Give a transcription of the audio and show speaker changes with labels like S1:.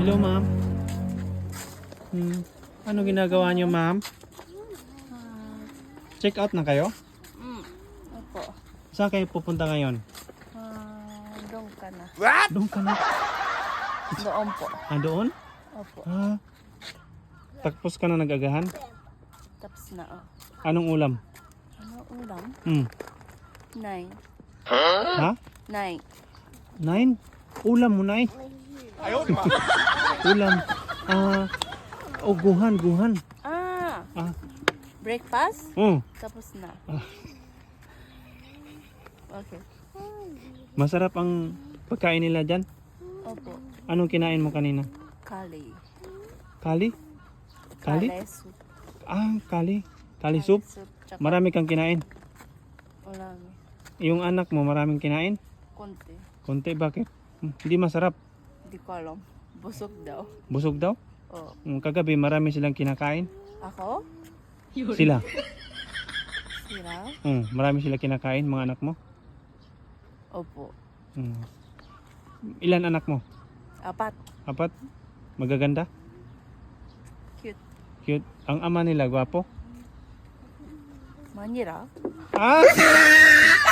S1: Hello, ma'am. Hmm. Ano ginagawa niyo, ma'am? Check out na kayo?
S2: Mm. Opo.
S1: Saan kayo pupunta ngayon?
S2: Ah, doon ka na.
S1: Doon ka na.
S2: Doon po.
S1: Ah, doon?
S2: Opo.
S1: Ah. Tapos ka na nagagahan?
S2: Tapos na. Oh.
S1: Anong ulam?
S2: Ano ulam?
S1: Hmm.
S2: Nine.
S1: Ha?
S2: Nine.
S1: Nine? Ulam mo, nine? Ulam. Ah. Oh, guhan, guhan.
S2: Ah,
S1: Ah.
S2: breakfast?
S1: Oh,
S2: Tapos na.
S1: Ah.
S2: Okay.
S1: masarap ang pagkain nila dyan.
S2: Opo.
S1: Anong kinain mo kanina?
S2: Kali.
S1: Kali? Kali?
S2: Kale soup.
S1: Ah, kali. Kali soup.
S2: Tsaka
S1: Marami kang kinain.
S2: ulam.
S1: Yung anak mo maraming kinain?
S2: Konti.
S1: Konti, bakit? Hmm, Hindi masarap.
S2: Hindi ko alam. Busog daw.
S1: Busog daw?
S2: Oh.
S1: Hmm, Kagabi marami silang kinakain.
S2: Ako?
S1: Sila.
S2: Sila?
S1: Hmm, marami sila kinakain, mga anak mo.
S2: Opo.
S1: Hmm. Ilan anak mo?
S2: Apat.
S1: Apat? Magaganda?
S2: Cute.
S1: Cute. Ang ama nila, gwapo?
S2: Manira?
S1: Ah!